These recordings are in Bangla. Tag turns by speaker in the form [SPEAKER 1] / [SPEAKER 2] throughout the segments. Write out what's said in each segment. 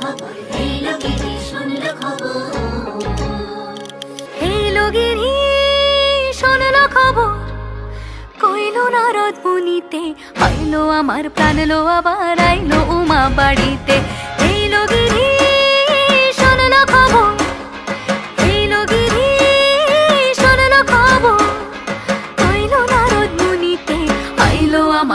[SPEAKER 1] খবর এই লোকেরই শুনলো খবর।
[SPEAKER 2] এই লগিনী শোনল খবর, কইল নারদ মুনিতে আইলো আমার প্রাণ লো আবার, আইলো উমা বাড়িতে।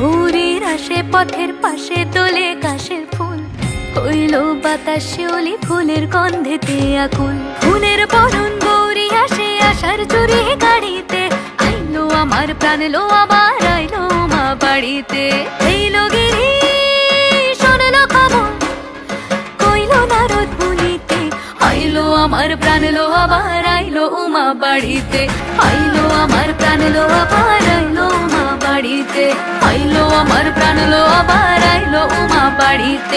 [SPEAKER 2] ঘুরের আসে, পথের পাশে তোলে কাশের ফুল। হইল বাতাস শিউলি ফুলের গন্ধেতে আকুল ফুলের বরণ গৌরী আসে আসার চুরি গাড়িতে। আইলো আমার, প্রাণ লো আবার আইলো মা বাড়িতে। এইলো গিরি শোনলো খবর কইলো উমা বাড়িতে আইলো আমার, প্রাণ লো আবার আইলো উমা বাড়িতে। আইলো আমার, প্রাণ লো আবার আইলো উমা বাড়িতে